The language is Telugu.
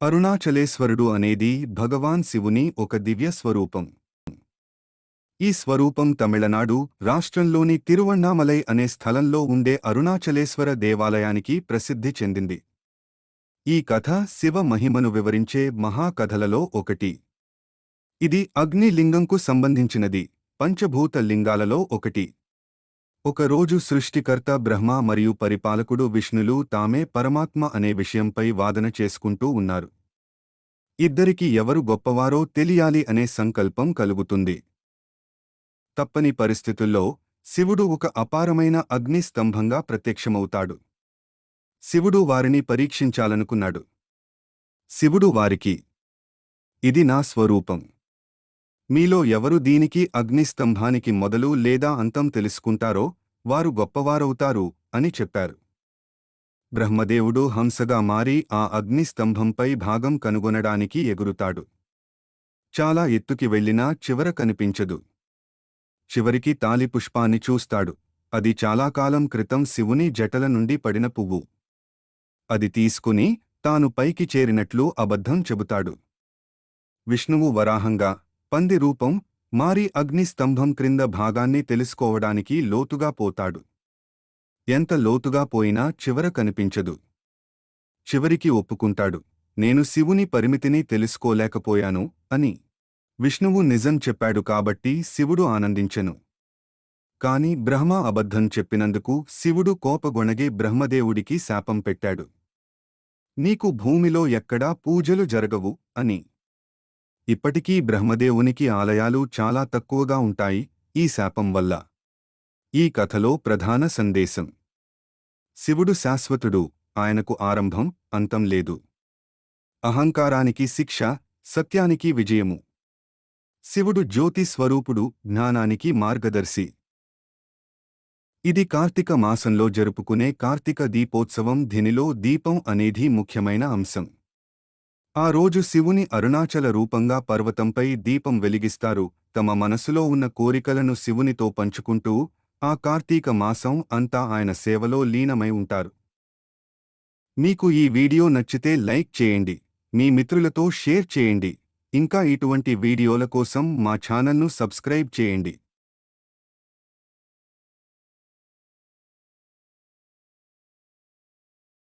అరుణాచలేశ్వరుడు అనేది భగవాన్ శివుని ఒక దివ్య స్వరూపం. ఈ స్వరూపం తమిళనాడు రాష్ట్రంలోని తిరువణ్ణామలై అనే స్థలంలో ఉండే అరుణాచలేశ్వర దేవాలయానికి ప్రసిద్ధి చెందింది. ఈ కథ శివ మహిమను వివరించే మహాకథలలో ఒకటి. ఇది అగ్నిలింగంకు సంబంధించినది పంచభూత లింగాలలో ఒకటి. ఒకరోజు సృష్టికర్త బ్రహ్మ మరియు పరిపాలకుడు విష్ణులు తామే పరమాత్మ అనే విషయంపై వాదన చేసుకుంటూ ఉన్నారు. ఇద్దరికి ఎవరు గొప్పవారో తెలియాలి అనే సంకల్పం కలుగుతుంది. తప్పని పరిస్థితుల్లో శివుడు ఒక అపారమైన అగ్ని స్తంభంగా ప్రత్యక్షమవుతాడు. శివుడు వారిని పరీక్షించాలనుకున్నాడు. శివుడు వారికి ఇది నా స్వరూపం. మీలో ఎవరు దీనికి అగ్నిస్తంభానికి మొదలు లేదా అంతం తెలుసుకుంటారో వారు గొప్పవారవుతారు అని చెప్పారు. బ్రహ్మదేవుడు హంసగా మారి ఆ అగ్నిస్తంభంపై భాగం కనుగొనడానికి ఎగురుతాడు. చాలా ఎత్తుకి వెళ్ళినా చివర కనిపించదు. చివరికి తాలిపుష్పాన్ని చూస్తాడు. అది చాలాకాలం క్రితం శివుని జటల నుండి పడిన పువ్వు. అది తీసుకుని తాను పైకి చేరినట్లు అబద్ధం చెబుతాడు. విష్ణువు వరాహంగా పంది రూపం మారి అగ్ని స్తంభం క్రింద భాగాన్ని తెలుసుకోవడానికి లోతుగా పోతాడు. ఎంత లోతుగా పోయినా చివర కనిపించదు. చివరికి ఒప్పుకుంటాడు. నేను శివుని పరిమితిని తెలుసుకోలేకపోయాను అని విష్ణువు నిజం చెప్పాడు కాబట్టి శివుడు ఆనందించెను. కాని బ్రహ్మ అబద్ధం చెప్పినందుకు శివుడు కోపగొణగి బ్రహ్మదేవుడికి శాపం పెట్టాడు. నీకు భూమిలో ఎక్కడా పూజలు జరగవు అని ఇప్పటికీ బ్రహ్మదేవునికి ఆలయాలు చాలా తక్కువగా ఉంటాయి ఈ శాపం వల్ల. ఈ కథలో ప్రధాన సందేశం. శివుడు శాశ్వతుడు ఆయనకు ఆరంభం అంతం లేదు. అహంకారానికి శిక్ష సత్యానికి విజయము. శివుడు జ్యోతి స్వరూపుడు జ్ఞానానికి మార్గదర్శి. ఇది కార్తీక మాసంలో జరుపుకునే కార్తీక దీపోత్సవం ధినిలో దీపం అనేది ముఖ్యమైన అంశం. ఆ రోజు శివుని అరుణాచల రూపంగా పర్వతంపై దీపం వెలిగిస్తారు. తమ మనసులో ఉన్న కోరికలను శివునితో పంచుకుంటూ ఆ కార్తీక మాసం అంతా ఆయన సేవలో లీనమై ఉంటారు. మీకు ఈ వీడియో నచ్చితే లైక్ చేయండి. మీ మిత్రులతో షేర్ చేయండి. ఇంకా ఇటువంటి వీడియోల కోసం మా ఛానల్ను సబ్స్క్రైబ్ చేయండి.